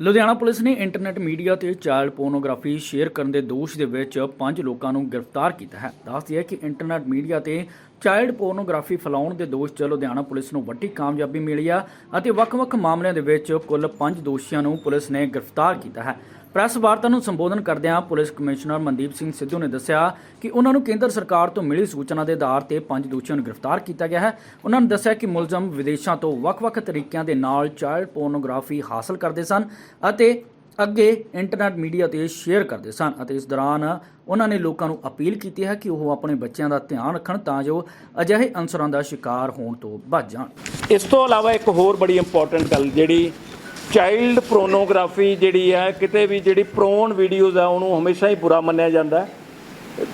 Ludhiana police ਨੇ internet media ਤੇ child pornography share ਕਰਨ ਦੇ ਦੋਸ਼ ਦੇ ਵਿੱਚ ਪੰਜ ਲੋਕਾਂ ਨੂੰ ਗ੍ਰਿਫਤਾਰ ਕੀਤਾ ਹੈ। ਦੱਸਦੀ ਹੈ ਕਿ ਇੰਟਰਨੈਟ ਮੀਡੀਆ ਤੇ ਚਾਈਲਡ ਪੋਰਨੋਗ੍ਰਾਫੀ ਫੈਲਾਉਣ ਦੇ ਦੋਸ਼ 'ਚ ਲੁਧਿਆਣਾ ਪੁਲਿਸ ਨੂੰ ਵੱਡੀ ਕਾਮਯਾਬੀ ਮਿਲੀ ਆ ਅਤੇ ਵੱਖ-ਵੱਖ ਮਾਮਲਿਆਂ ਦੇ ਵਿੱਚ ਕੁੱਲ ਪੰਜ ਦੋਸ਼ੀਆਂ ਨੂੰ ਪੁਲਿਸ ਨੇ ਗ੍ਰਿਫਤਾਰ ਕੀਤਾ ਹੈ। ਪ੍ਰੈਸ ਵਾਰਤਾ ਨੂੰ ਸੰਬੋਧਨ ਕਰਦਿਆਂ ਪੁਲਿਸ ਕਮਿਸ਼ਨਰ ਮਨਦੀਪ ਸਿੰਘ ਸਿੱਧੂ ਨੇ ਦੱਸਿਆ ਕਿ ਉਹਨਾਂ ਨੂੰ ਕੇਂਦਰ ਸਰਕਾਰ ਤੋਂ ਮਿਲੀ ਸੂਚਨਾ ਦੇ ਆਧਾਰ ਤੇ ਪੰਜ ਦੋਸ਼ੀਆਂ ਨੂੰ ਗ੍ਰਿਫਤਾਰ ਕੀਤਾ ਗਿਆ ਹੈ। ਉਹਨਾਂ ਨੇ ਦੱਸਿਆ ਕਿ ਮੁਲਜ਼ਮ ਵਿਦੇਸ਼ਾਂ ਤੋਂ ਵੱਖ-ਵੱਖ ਤਰੀਕਿਆਂ ਦੇ ਨਾਲ ਚਾਈਲਡ ਪੋਰਨੋਗ੍ਰਾਫੀ ਹਾਸਲ ਕਰਦੇ ਸਨ ਅਤੇ ਅੱਗੇ ਇੰਟਰਨੈਟ ਮੀਡੀਆ ਤੇ ਸ਼ੇਅਰ ਕਰਦੇ ਸਨ ਅਤੇ ਇਸ ਦੌਰਾਨ ਉਹਨਾਂ ਨੇ ਲੋਕਾਂ ਨੂੰ ਅਪੀਲ ਕੀਤੀ ਹੈ ਕਿ ਉਹ ਆਪਣੇ ਬੱਚਿਆਂ ਦਾ ਧਿਆਨ ਰੱਖਣ ਤਾਂ ਜੋ ਅਜਿਹੇ ਅਨਸਰਾਂ ਦਾ ਸ਼ਿਕਾਰ ਹੋਣ ਤੋਂ ਬਚ ਜਾਣ। ਇਸ ਤੋਂ ਇਲਾਵਾ ਇੱਕ ਹੋਰ ਬੜੀ ਇੰਪੋਰਟੈਂਟ ਗੱਲ ਜਿਹੜੀ ਚਾਈਲਡ ਪ੍ਰੋਨੋਗ੍ਰਾਫੀ ਜਿਹੜੀ ਹੈ, ਕਿਤੇ ਵੀ ਜਿਹੜੀ ਪ੍ਰੋਨ ਵੀਡੀਓਜ਼ ਆ ਉਹਨੂੰ ਹਮੇਸ਼ਾ ਹੀ ਬੁਰਾ ਮੰਨਿਆ ਜਾਂਦਾ ਹੈ।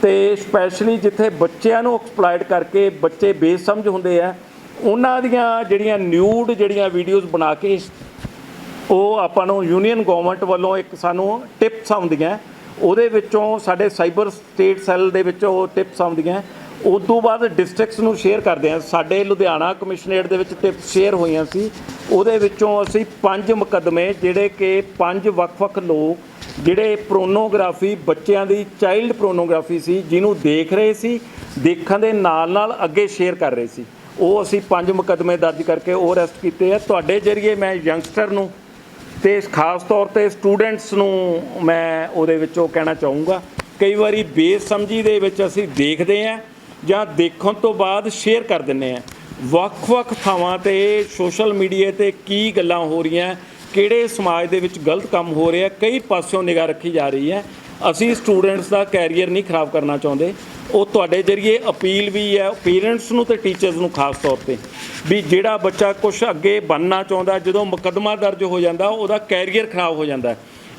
ਤੇ ਸਪੈਸ਼ਲੀ ਜਿੱਥੇ ਬੱਚਿਆਂ ਨੂੰ ਐਕਸਪਲੋਇਟ ਕਰਕੇ ਬੱਚੇ ਬੇਸਮਝ ਹੁੰਦੇ ਆ, ਉਹਨਾਂ ਦੀਆਂ ਜਿਹੜੀਆਂ ਨਿਊਡ ਜਿਹੜੀਆਂ ਵੀਡੀਓਜ਼ ਬਣਾ ਕੇ ਉਹ ਆਪਾਂ ਨੂੰ ਯੂਨੀਅਨ ਗਵਰਨਮੈਂਟ ਵੱਲੋਂ ਇੱਕ ਸਾਨੂੰ ਟਿਪਸ ਆਉਂਦੀਆਂ। ਉਹਦੇ ਵਿੱਚੋਂ ਸਾਡੇ ਸਾਈਬਰ ਸਟੇਟ ਸੈੱਲ ਦੇ ਵਿੱਚ ਉਹ ਟਿਪਸ ਆਉਂਦੀਆਂ। ਉਸ ਤੋਂ ਬਾਅਦ ਡਿਸਟ੍ਰਿਕਟਸ ਨੂੰ ਸ਼ੇਅਰ ਕਰਦੇ ਆ ਸਾਡੇ ਲੁਧਿਆਣਾ ਕਮਿਸ਼ਨਰੇਟ ਦੇ ਵਿੱਚ ਟਿਪਸ ਸ਼ੇਅਰ ਹੋਈਆਂ ਸੀ। ਉਹਦੇ ਵਿੱਚੋਂ ਅਸੀਂ ਪੰਜ ਮੁਕੱਦਮੇ, ਜਿਹੜੇ ਕਿ ਪੰਜ ਵੱਖ-ਵੱਖ ਲੋਕ, ਜਿਹੜੇ ਪ੍ਰੋਨੋਗ੍ਰਾਫੀ ਬੱਚਿਆਂ ਦੀ ਚਾਈਲਡ ਪ੍ਰੋਨੋਗ੍ਰਾਫੀ ਸੀ, ਜਿਹਨੂੰ ਦੇਖ ਰਹੇ ਸੀ, ਦੇਖਣ ਦੇ ਨਾਲ-ਨਾਲ ਅੱਗੇ ਸ਼ੇਅਰ ਕਰ ਰਹੇ ਸੀ। ਉਹ ਅਸੀਂ ਪੰਜ ਮੁਕੱਦਮੇ ਦਰਜ ਕਰਕੇ ਉਹ ਅਰੈਸਟ ਕੀਤੇ ਆ। ਤੁਹਾਡੇ ਜਰੀਏ ਮੈਂ ਯੰਗਸਟਰ ਨੂੰ ਤੇ ਖਾਸ ਤੌਰ ਤੇ ਸਟੂਡੈਂਟਸ ਨੂੰ ਮੈਂ ਉਹਦੇ ਵਿੱਚੋਂ ਕਹਿਣਾ ਚਾਹੂੰਗਾ। ਕਈ ਵਾਰੀ ਬੇਸਮਝੀ ਦੇ ਵਿੱਚ ਅਸੀਂ ਦੇਖਦੇ ਆਂ ਜਾਂ ਦੇਖਣ ਤੋਂ ਬਾਅਦ ਸ਼ੇਅਰ ਕਰ ਦਿੰਨੇ ਆ। ਵੱਖ-ਵੱਖ ਥਾਵਾਂ ਤੇ ਸੋਸ਼ਲ ਮੀਡੀਆ ਤੇ ਕੀ ਗੱਲਾਂ ਹੋ ਰਹੀਆਂ, ਕਿਹੜੇ ਸਮਾਜ ਦੇ ਵਿੱਚ ਗਲਤ ਕੰਮ ਹੋ ਰਿਹਾ, ਕਈ ਪਾਸਿਓਂ ਨਿਗਾਹ ਰੱਖੀ ਜਾ ਰਹੀ ਹੈ। ਅਸੀਂ ਸਟੂਡੈਂਟਸ ਦਾ ਕੈਰੀਅਰ ਨਹੀਂ ਖਰਾਬ ਕਰਨਾ ਚਾਹੁੰਦੇ। ਉਹ ਤੁਹਾਡੇ ਜਰੀਏ ਅਪੀਲ ਵੀ ਹੈ ਪੇਰੈਂਟਸ ਨੂੰ ਤੇ ਟੀਚਰਸ ਨੂੰ ਖਾਸ ਤੌਰ ਤੇ, ਵੀ ਜਿਹੜਾ ਬੱਚਾ ਕੁਝ ਅੱਗੇ ਬਣਨਾ ਚਾਹੁੰਦਾ, ਜਦੋਂ ਮੁਕੱਦਮਾ ਦਰਜ ਹੋ ਜਾਂਦਾ, ਉਹਦਾ ਕੈਰੀਅਰ ਖਰਾਬ ਹੋ ਜਾਂਦਾ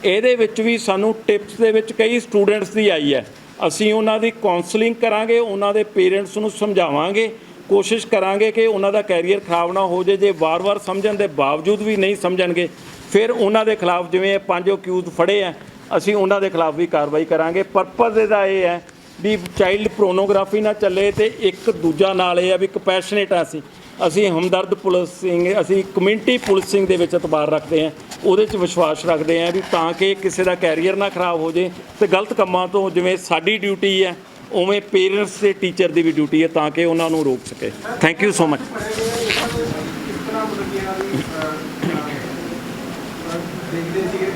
ਇਹਦੇ ਵਿੱਚ ਵੀ ਸਾਨੂੰ ਟਿਪਸ ਦੇ ਵਿੱਚ ਕਈ ਸਟੂਡੈਂਟਸ ਦੀ ਆਈ ਹੈ। ਅਸੀਂ ਉਹਨਾਂ ਦੀ ਕਾਉਂਸਲਿੰਗ ਕਰਾਂਗੇ, ਉਹਨਾਂ ਦੇ ਪੇਰੈਂਟਸ ਨੂੰ ਸਮਝਾਵਾਂਗੇ, ਕੋਸ਼ਿਸ਼ ਕਰਾਂਗੇ ਕਿ ਉਹਨਾਂ ਦਾ ਕੈਰੀਅਰ ਖਰਾਬ ਨਾ ਹੋ ਜੇ ਜੇ ਵਾਰ-ਵਾਰ ਸਮਝਣ ਦੇ ਬਾਵਜੂਦ ਵੀ ਨਹੀਂ ਸਮਝਣਗੇ, ਫਿਰ ਉਹਨਾਂ ਦੇ ਖਿਲਾਫ ਜਿਵੇਂ ਇਹ ਪੰਜ ਅਕਿਊਜ਼ ਫੜੇ ਆ, ਅਸੀਂ ਉਹਨਾਂ ਦੇ ਖਿਲਾਫ ਵੀ ਕਾਰਵਾਈ ਕਰਾਂਗੇ। ਪਰਪਸ ਇਹਦਾ ਇਹ ਹੈ ਵੀ ਚਾਈਲਡ ਪ੍ਰੋਨੋਗ੍ਰਾਫੀ ਨਾ ਚੱਲੇ ਤੇ ਇੱਕ ਦੂਜਾ ਨਾਲ ਇਹ ਆ ਵੀ ਕੰਪੈਸ਼ਨੇਟ ਆ ਅਸੀਂ। ਅਸੀਂ ਹਮਦਰਦ ਪੁਲਿਸਿੰਗ ਅਸੀਂ ਕਮਿਊਨਿਟੀ ਪੁਲਿਸਿੰਗ ਦੇ ਵਿੱਚ ਇਤਬਾਰ ਰੱਖਦੇ ਹਾਂ। ਉਹਦੇ 'ਚ ਵਿਸ਼ਵਾਸ ਰੱਖਦੇ ਹਾਂ ਵੀ ਤਾਂ ਕਿ ਕਿਸੇ ਦਾ ਕੈਰੀਅਰ ਨਾ ਖਰਾਬ ਹੋ ਜੇ ਤੇ ਗਲਤ ਕੰਮਾਂ ਤੋਂ ਜਿਵੇਂ ਸਾਡੀ ਡਿਊਟੀ ਹੈ, ਉਵੇਂ ਪੇਰੈਂਟਸ ਤੇ ਟੀਚਰ ਦੀ ਵੀ ਡਿਊਟੀ ਹੈ ਤਾਂ ਕਿ ਉਹਨਾਂ ਨੂੰ ਰੋਕ ਸਕੇ। ਥੈਂਕ ਯੂ ਸੋ ਮਚ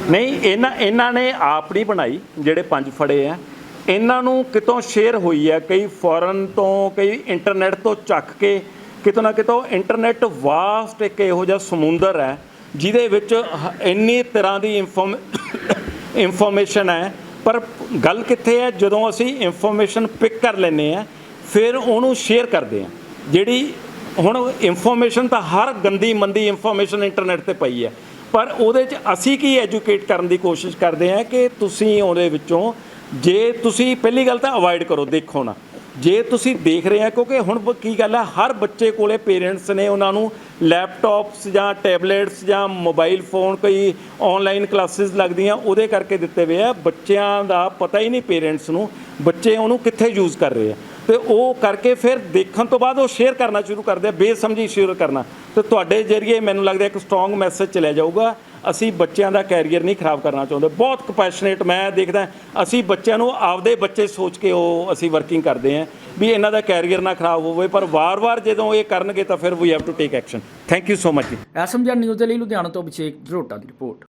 ਨਹੀਂ, ਇਹਨਾਂ ਇਹਨਾਂ ਨੇ ਆਪ ਨਹੀਂ ਬਣਾਈ ਜਿਹੜੇ ਪੰਜ ਫੜੇ ਆ। ਇਹਨਾਂ ਨੂੰ ਕਿਤੋਂ ਸ਼ੇਅਰ ਹੋਈ ਹੈ, ਕਈ ਫੋਰਨ ਤੋਂ, ਕਈ ਇੰਟਰਨੈਟ ਤੋਂ ਚੱਕ ਕੇ ਕਿਤੋਂ ਨਾ ਕਿਤੋਂ ਇੰਟਰਨੈਟ ਵਾਸਟ ਇੱਕ ਇਹੋ ਜਿਹਾ ਸਮੁੰਦਰ ਹੈ ਜਿਹਦੇ ਵਿੱਚ ਹ- ਇੰਨੀ ਤਰ੍ਹਾਂ ਦੀ ਇਨਫੋਰਮ ਇਨਫੋਰਮੇਸ਼ਨ ਹੈ। ਪਰ ਗੱਲ ਕਿੱਥੇ ਹੈ? ਜਦੋਂ ਅਸੀਂ ਇਨਫੋਰਮੇਸ਼ਨ ਪਿਕ ਕਰ ਲੈਨੇ ਆ ਫਿਰ ਉਹਨੂੰ ਸ਼ੇਅਰ ਕਰਦੇ ਆ ਜਿਹੜੀ ਹੁਣ ਇਨਫੋਰਮੇਸ਼ਨ ਤਾਂ ਹਰ ਗੰਦੀ ਮੰਦੀ ਇਨਫੋਰਮੇਸ਼ਨ ਇੰਟਰਨੈਟ ਤੇ ਪਈ ਹੈ। ਪਰ ਉਹਦੇ 'ਚ ਅਸੀਂ ਕੀ ਐਜੂਕੇਟ ਕਰਨ ਦੀ ਕੋਸ਼ਿਸ਼ ਕਰਦੇ ਹਾਂ ਕਿ ਤੁਸੀਂ ਉਹਦੇ ਵਿੱਚੋਂ ਜੇ ਤੁਸੀਂ, ਪਹਿਲੀ ਗੱਲ ਤਾਂ ਅਵਾਇਡ ਕਰੋ, ਦੇਖੋ ਨਾ। ਜੇ ਤੁਸੀਂ ਦੇਖ ਰਹੇ ਆ ਕਿਉਂਕਿ ਹੁਣ ਕੀ ਗੱਲ ਹੈ, ਹਰ ਬੱਚੇ ਕੋਲੇ ਪੇਰੈਂਟਸ ਨੇ ਉਹਨਾਂ ਨੂੰ ਲੈਪਟਾਪਸ ਜਾਂ ਟੈਬਲੇਟਸ ਜਾਂ ਮੋਬਾਈਲ ਫੋਨ ਕੋਈ ਆਨਲਾਈਨ ਕਲਾਸਿਸ ਲੱਗਦੀਆਂ, ਉਹਦੇ ਕਰਕੇ ਦਿੱਤੇ ਹੋਏ ਆ। ਬੱਚਿਆਂ ਦਾ ਪਤਾ ਹੀ ਨਹੀਂ ਪੇਰੈਂਟਸ ਨੂੰ, ਬੱਚੇ ਉਹਨੂੰ ਕਿੱਥੇ ਯੂਜ਼ ਕਰ ਰਹੇ ਆ। ਤੇ ਉਹ ਕਰਕੇ ਫਿਰ ਦੇਖਣ ਤੋਂ ਬਾਅਦ ਉਹ ਸ਼ੇਅਰ ਕਰਨਾ ਸ਼ੁਰੂ ਕਰਦੇ ਆ, ਬੇਸਮਝੀ ਸ਼ੇਅਰ ਕਰਨਾ। ਤੇ ਤੁਹਾਡੇ ਜਰੀਏ ਮੈਨੂੰ ਲੱਗਦਾ ਇੱਕ ਸਟਰੋਂਗ ਮੈਸੇਜ ਚਲਿਆ ਜਾਊਗਾ। ਅਸੀਂ ਬੱਚਿਆਂ ਦਾ ਕੈਰੀਅਰ ਨਹੀਂ ਖਰਾਬ ਕਰਨਾ ਚਾਹੁੰਦੇ। ਬਹੁਤ ਕੰਪੈਸ਼ਨੇਟ ਮੈਂ ਦੇਖਦਾ, ਅਸੀਂ ਬੱਚਿਆਂ ਨੂੰ ਆਪਦੇ ਬੱਚੇ ਸੋਚ ਕੇ ਉਹ ਅਸੀਂ ਵਰਕਿੰਗ ਕਰਦੇ ਹਾਂ ਵੀ ਇਹਨਾਂ ਦਾ ਕੈਰੀਅਰ ਨਾ ਖਰਾਬ ਹੋਵੇ, ਪਰ ਵਾਰ-ਵਾਰ ਜਦੋਂ ਇਹ ਕਰਨਗੇ ਤਾਂ ਫਿਰ we have to take action thank you so much ਜੀ। ਐਸਐਮਜੀ ਨਿਊਜ਼ ਦੇ ਲਈ ਲੁਧਿਆਣਾ ਤੋਂ ਅਭਿਸ਼ੇਕ ਜਰੋਟਾ ਦੀ ਰਿਪੋਰਟ।